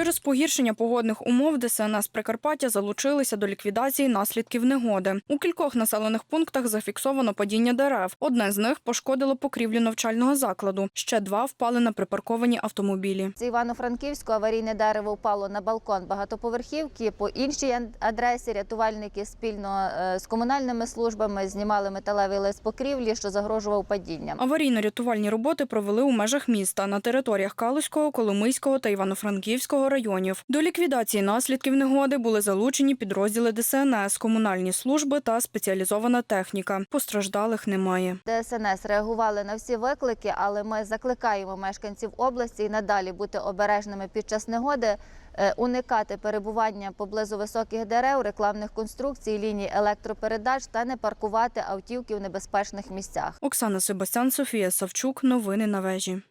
Через погіршення погодних умов ДСНС Прикарпаття залучилися до ліквідації наслідків негоди. У кількох населених пунктах зафіксовано падіння дерев. Одне з них пошкодило покрівлю навчального закладу. Ще два впали на припарковані автомобілі. З Івано-Франківську аварійне дерево впало на балкон багатоповерхівки. По іншій адресі рятувальники спільно е, з комунальними службами знімали металевий лист покрівлі, що загрожував падінням. Аварійно-рятувальні роботи провели у межах міста на територіях Калузького, Коломийського та Івано-Франківського районів. До ліквідації наслідків негоди були залучені підрозділи ДСНС, комунальні служби та спеціалізована техніка. Постраждалих немає. ДСНС реагували на всі виклики, але ми закликаємо мешканців області і надалі бути обережними під час негоди, е, уникати перебування поблизу високих дерев, рекламних конструкцій, ліній електропередач та не паркувати автівки в небезпечних місцях. Оксана Себастян, Софія Савчук. Новини на вежі.